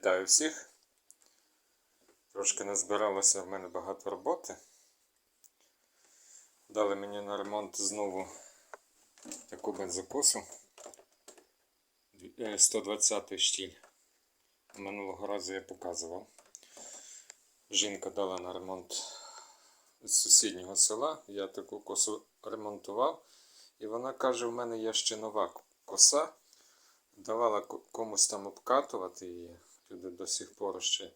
Вітаю всіх. Трошки назбиралося в мене багато роботи. Дали мені на ремонт знову таку бензокосу. Е, 120 штіль. Минулого разу я показував. Жінка дала на ремонт з сусіднього села. Я таку косу ремонтував. І вона каже: в мене є ще нова коса. Давала комусь там обкатувати її. Люди до сих пор ще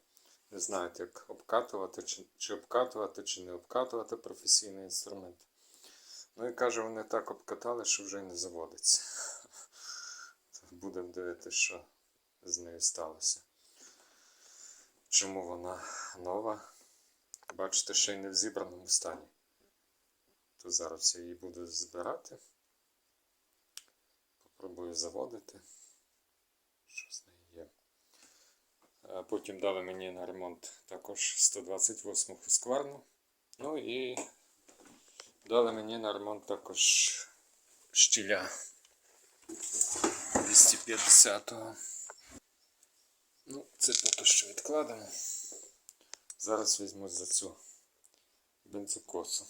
не знають, як обкатувати, чи, чи обкатувати, чи не обкатувати професійний інструмент. Ну і каже, вони так обкатали, що вже й не заводиться. Будемо дивитися, що з нею сталося. Чому вона нова? Бачите, ще й не в зібраному стані. То зараз я її буду збирати. Попробую заводити. Що з нею є. А Потім дали мені на ремонт також 128 хускварну. Ну і дали мені на ремонт також щіля 250-го. Ну, це поки що відкладемо. Зараз візьму за цю бензокосу.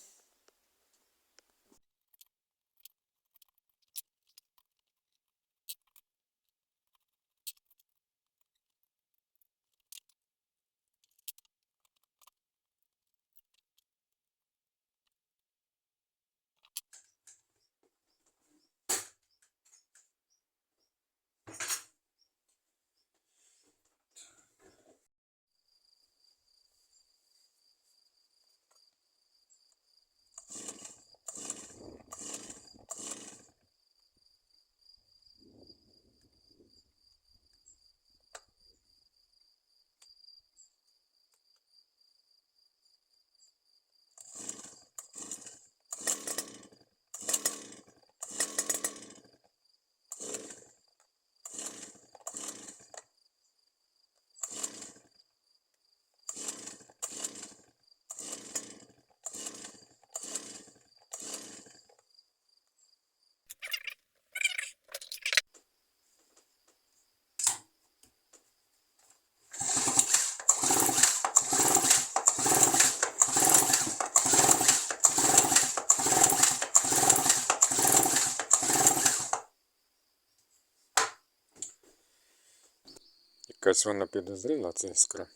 Якась вона підозріла, ця іскра.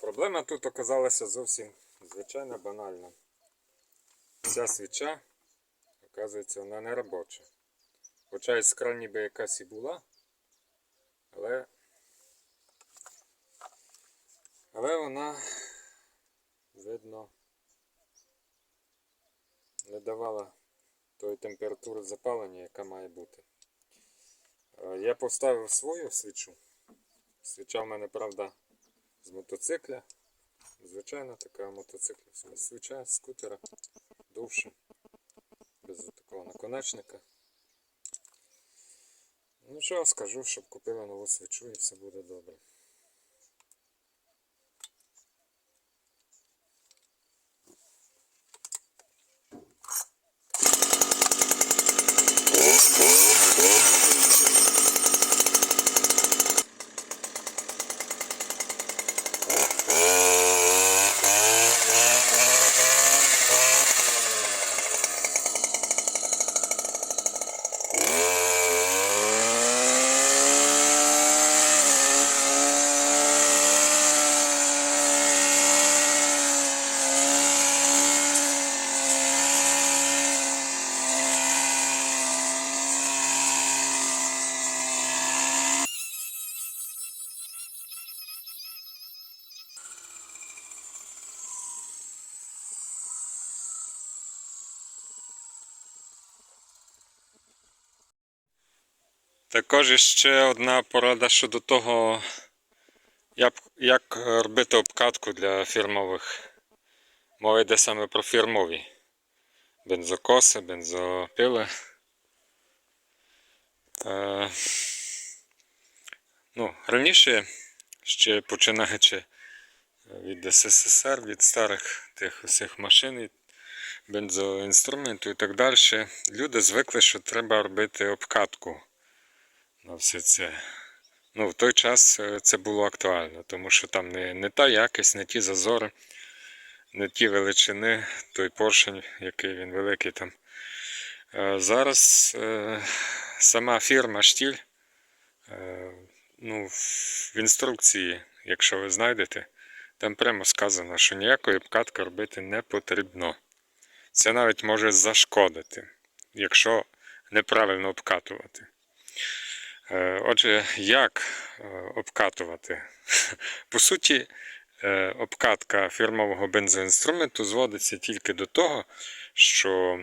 Проблема тут оказалася зовсім звичайна банальна. Ця свіча, оказується, вона не робоча. Хоча іскра ніби якась і була, але, але вона, видно, не давала тої температури запалення, яка має бути. Е, Я поставив свою свічу. Свіча в мене, правда, з мотоцикля. Звичайна така мотоцикля. Свіча скутера довше. Без такого наконечника. Ну що, скажу, щоб купили нову свічу і все буде добре. Також ще одна порада щодо того, як, робити обкатку для фірмових. Мова йде саме про фірмові. Бензокоси, бензопили. Е, ну, раніше, ще починаючи від СССР, від старих тих усіх машин, бензоінструменту і так далі, люди звикли, що треба робити обкатку на все це. Ну, в той час е, це було актуально, тому що там не, не та якість, не ті зазори, не ті величини, той поршень, який він великий там. Е, Зараз е, сама фірма Штіль, ну, в інструкції, якщо ви знайдете, там прямо сказано, що ніякої обкатки робити не потрібно. Це навіть може зашкодити, якщо неправильно обкатувати. Е, Отже, як е, обкатувати? По суті, е, обкатка фірмового бензоінструменту зводиться тільки до того, що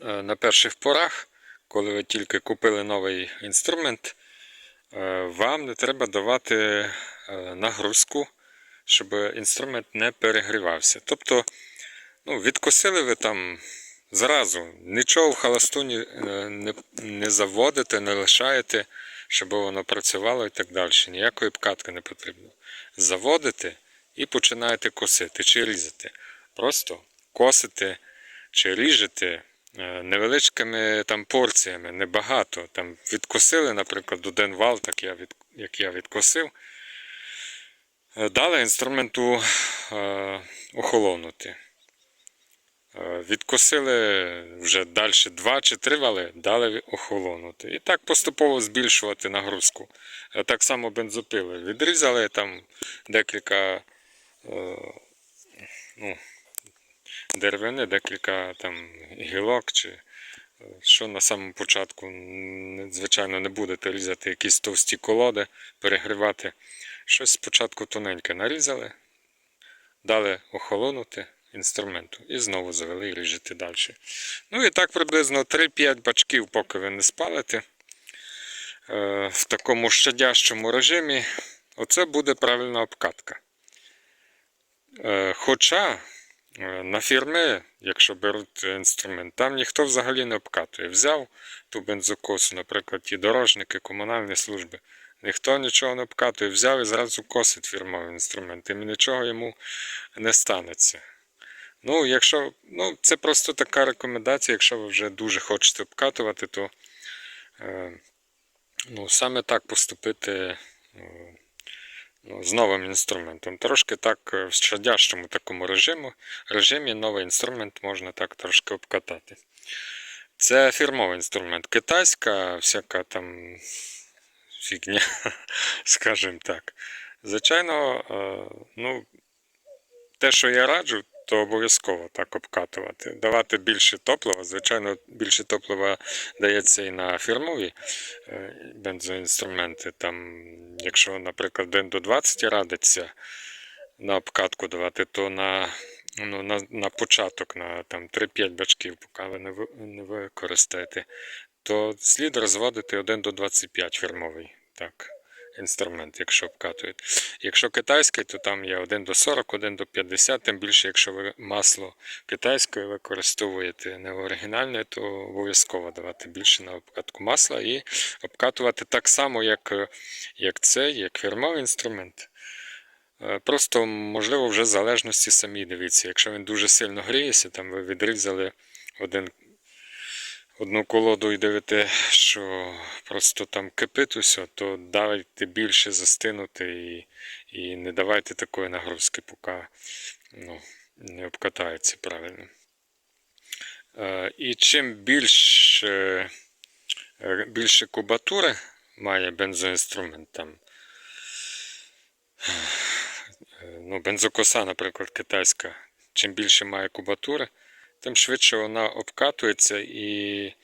на перших порах, коли ви тільки купили новий інструмент, вам не треба давати нагрузку, щоб інструмент не перегрівався. Тобто, ну, відкосили ви там зразу, нічого в халастуні е, не, не заводите, не лишаєте, щоб воно працювало і так далі. Ніякої обкатки не потрібно. Заводите і починаєте косити чи різати. Просто косите чи ріжете е, невеличкими там порціями, небагато. Там відкосили, наприклад, один вал, так я від, як я відкосив. Е, Дали інструменту е, охолонути. Е, Відкосили вже далі два чи три вали, дали охолонути. І так поступово збільшувати нагрузку. Е, Так само бензопили. Відрізали там декілька е, ну, деревини, декілька там гілок, чи що на самому початку, звичайно, не будете різати якісь товсті колоди, перегрівати. Щось спочатку тоненьке нарізали, дали охолонути інструменту і знову завели і ріжете далі. Ну і так приблизно 3-5 бачків, поки ви не спалите. Е, В такому щадящому режимі оце буде правильна обкатка. Е, Хоча е, на фірми, якщо беруть інструмент, там ніхто взагалі не обкатує. Взяв ту бензокосу, наприклад, ті дорожники, комунальні служби. Ніхто нічого не обкатує, взяв і зразу косить фірмовий інструмент, і нічого йому не станеться. Ну, якщо, ну, це просто така рекомендація, якщо ви вже дуже хочете обкатувати, то е, ну, саме так поступити е, ну, з новим інструментом. Трошки так е, в щадящому такому режиму, режимі новий інструмент можна так трошки обкатати. Це фірмовий інструмент. Китайська, всяка там фігня, скажімо так. Звичайно, е, ну, те, що я раджу, то обов'язково так обкатувати. Давати більше топлива. Звичайно, більше топлива дається і на фірмові е, бензоінструменти. Там, якщо, наприклад, 1 до 20 радиться на обкатку давати, то на, ну, на, на початок, на там, 3-5 бачків, поки ви не, не використаєте, то слід розводити 1 до 25 фірмовий. Так. Інструмент, якщо обкатуєте. Якщо китайський, то там є 1 до 40, 1 до 50, тим більше, якщо ви масло китайське використовуєте не оригінальне, то обов'язково давати більше на обкатку масла і обкатувати так само, як, як цей, як фірмовий інструмент. Е, Просто, можливо, вже в залежності самі дивіться. Якщо він дуже сильно гріється, там ви відрізали один одну колоду і дивите, що просто там кипить усе, то давайте більше застинути і, і не давайте такої нагрузки, поки ну, не обкатається правильно. Е, і чим більше, е, більше кубатури має бензоінструмент, там, е, ну, бензокоса, наприклад, китайська, чим більше має кубатури, тим швидше вона обкатується і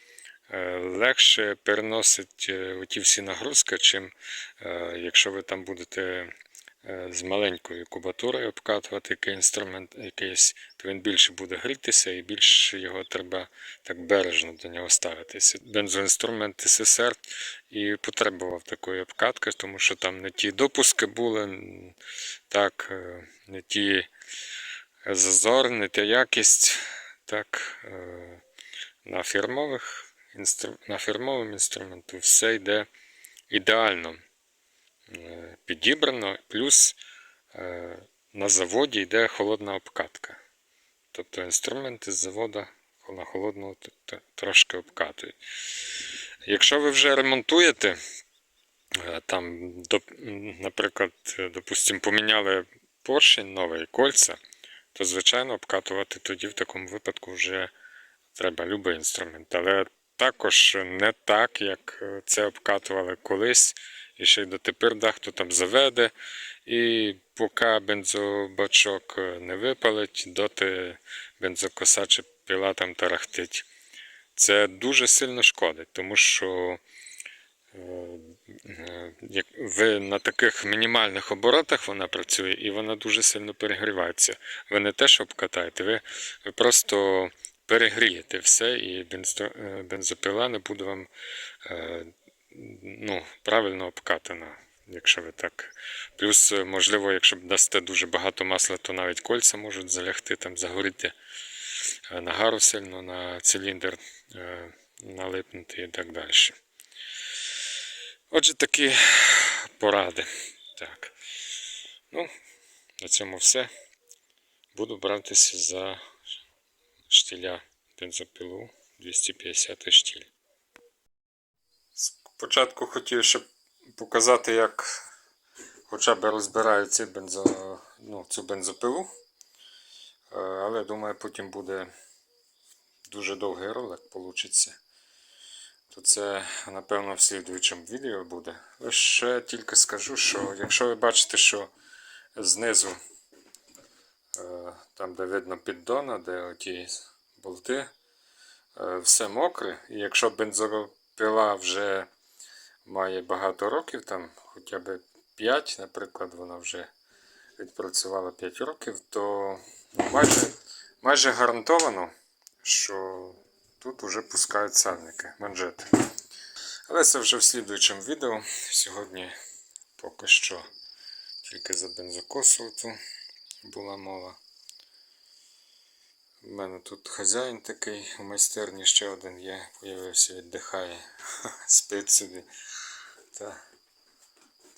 е, легше переносить е, ті всі нагрузки, чим е, якщо ви там будете з маленькою кубатурою обкатувати який інструмент якийсь, то він більше буде грітися і більше його треба так бережно до нього ставитися. Бензоінструмент СССР і потребував такої обкатки, тому що там не ті допуски були, так, не ті зазор, не та якість. Так, е, на фірмових на фірмовому інструменту все йде ідеально е, підібрано, плюс е, на заводі йде холодна обкатка. Тобто інструменти з заводу на т- трошки обкатують. Якщо ви вже ремонтуєте, там, наприклад, допустим, поміняли поршень, новий кольця, то звичайно обкатувати тоді в такому випадку вже треба будь-який інструмент. Але також не так, як е, це обкатували колись, і ще й дотепер дехто там заведе, і поки бензобачок е, не випалить, доти бензокоса чи піла там тарахтить. Це дуже сильно шкодить, тому що е, як ви на таких мінімальних оборотах вона працює і вона дуже сильно перегрівається. Ви не те, що обкатаєте, ви, ви просто перегрієте все, і е, бензопила не буде вам е, ну, правильно обкатана. Якщо ви так. Плюс, можливо, якщо дасте дуже багато масла, то навіть кольця можуть залягти, там загоріти нагару сильно на циліндр, налипнути і так далі. Отже, такі поради. Так. Ну, на цьому все. Буду братися за штіля бензопилу 250 штіль. Спочатку хотів ще показати, як хоча б розбираю ці бензо, ну, цю бензопилу. Е, Але думаю, потім буде дуже довгий ролик получиться. То це, напевно, в слідуючому відео буде. Лише тільки скажу, що якщо ви бачите, що знизу, е, там де видно піддона, де оті болти, е, все мокре, і якщо бензопила вже має багато років, там хоча б 5, наприклад, вона вже відпрацювала 5 років, то майже, майже гарантовано, що тут вже пускають сальники, манжети. Але це вже в слідуючому відео. Сьогодні поки що тільки за бензокосу ту була мова. У мене тут хазяїн такий у майстерні ще один є, появився, віддихає, спить собі. Та,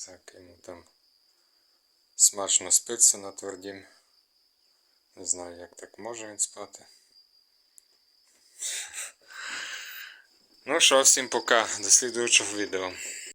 так, йому там смачно спиться на твердім. Не знаю, як так може він спати. Ну що, всім пока, до слідуючого відео.